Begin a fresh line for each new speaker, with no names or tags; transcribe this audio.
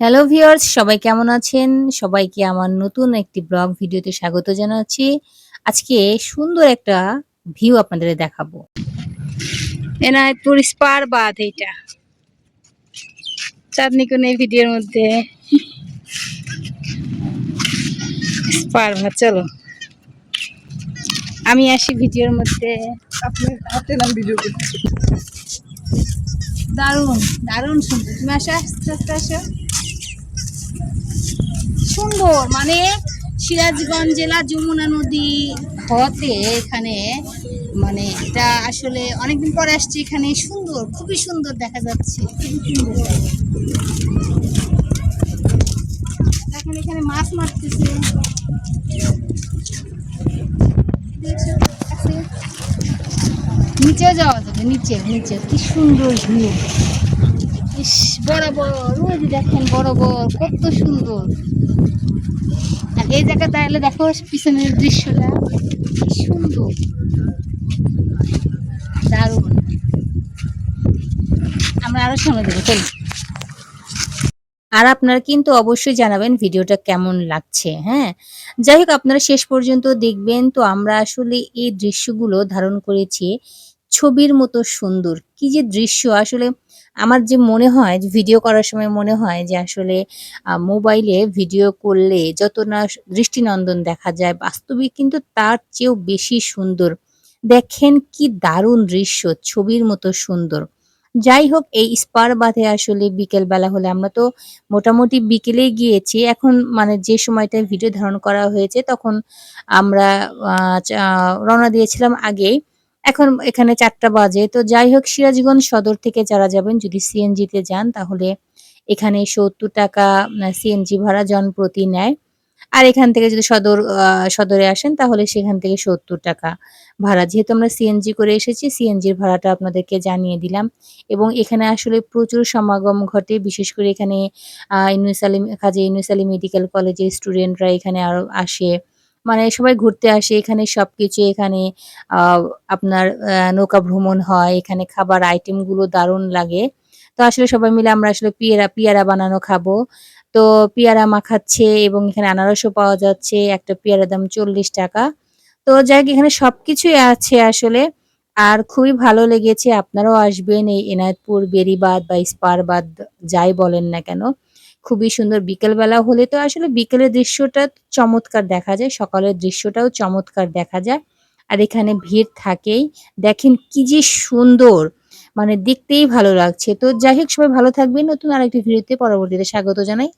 Hello viewers সবাই কেমন আছেন? সবাইকে আমার নতুন একটি ব্লগ ভিডিওতে স্বাগত জানাচ্ছি। আজকে সুন্দর একটা ভিউ আপনাদের দেখাবো।
এনায়তপুর স্পার বাঁধ এইটা। চাঁদনি কোন এই ভিডিওর মধ্যে। স্পার বাঁধ চলো। আমি আসি ভিডিওর মধ্যে।
আপনার হাতে নাম ভিডিও করছি
দারুণ দারুণ সুন্দর। তুমি আসো আস্তে আস্তে আসো। সুন্দর। মানে সিরাজগঞ্জ জেলা যমুনা নদী হতে এখানে মানে এটা আসলে অনেকদিন পরে আসছে এখানে। সুন্দর, খুবই সুন্দর দেখা যাচ্ছে। এখানে মাছ মারতেছে। নিচেও যাওয়া যাবে, নিচে নিচে। কি সুন্দর ভিউ কত সুন্দর। আর এই দেখো পিছনের দৃশ্যটা সুন্দর। আমরা আরও চলো
আর আপনারা কিন্তু অবশ্যই জানাবেন ভিডিওটা কেমন লাগছে, হ্যাঁ? যাই হোক আপনারা শেষ পর্যন্ত দেখবেন। তো আমরা আসলে এই দৃশ্যগুলো ধারণ করেছি ছবির মতো সুন্দর। কি যে দৃশ্য আসলে আমার যে মনে হয় ভিডিও করার সময় মনে হয় যে আসলে মোবাইলে ভিডিও করলে যত না দৃষ্টিনন্দন দেখা যায়, বাস্তবিক কিন্তু তার চেয়েও বেশি সুন্দর। দেখেন কি দারুণ দৃশ্য, ছবির মতো সুন্দর। যাই হোক, এই স্পার বাঁধে আসলে বিকেল বেলা হলে আমরা তো মোটামুটি বিকেলেই গিয়েছি। এখন মানে যে সময়টায় ভিডিও ধারণ করা হয়েছে, তখন আমরা রওনা দিয়েছিলাম আগেই। এখন এখানে চারটা বাজে। তো যাই হোক, সিরাজগঞ্জ সদর থেকে যারা যাবেন, যদি সিএনজিতে যান, তাহলে এখানে সত্তর টাকা সিএনজি ভাড়া জনপ্রতি নেয়। আর এখান থেকে যদি সদর সদরে আসেন, তাহলে সেখান থেকে ৳৭০ ভাড়া। যেহেতু আমরা সিএনজি করে এসেছি, সিএনজির ভাড়াটা আপনাদেরকে জানিয়ে দিলাম। এবং এখানে আসলে প্রচুর সমাগম ঘটে। বিশেষ করে এখানে আ ইউনুস আলী কাজী ইউনুস আলী মেডিকেল কলেজের স্টুডেন্টরা এখানে আরও আসে। মানে সবাই ঘুরতে আসে, এখানে সবকিছু, এখানে আ আপনার নৌকা ভ্রমণ হয়। এখানে খাবার আইটেমগুলো দারুণ লাগে। তো আসলে সবাই মিলে আমরা আসলে পিয়ারা পিয়ারা বানানো খাব। তো পিয়ারা মাখাচ্ছে এবং এখানে আনারসও পাওয়া যাচ্ছে। একটা পেয়ারার দাম ৳৪০ তো যাই এখানে সবকিছুই আছে আসলে। আর খুবই ভালো লেগেছে। আপনারাও আসবেন এই এনায়েতপুর, বেরিবাদ বা স্পার বাঁধ যাই বলেন না কেন। খুবই সুন্দর বিকেলবেলা হলে তো আসলে বিকেলের দৃশ্যটা চমৎকার দেখা যায়। সকালের দৃশ্যটাও চমৎকার দেখা যায়। আর এখানে ভিড় থাকেই। দেখেন কি যে সুন্দর! মানে দেখতেই ভালো লাগছে। তো যাই হোক, সবাই ভালো থাকবেন। নতুন আরেকটি ভিডিওতে পরবর্তীতে স্বাগত জানাই।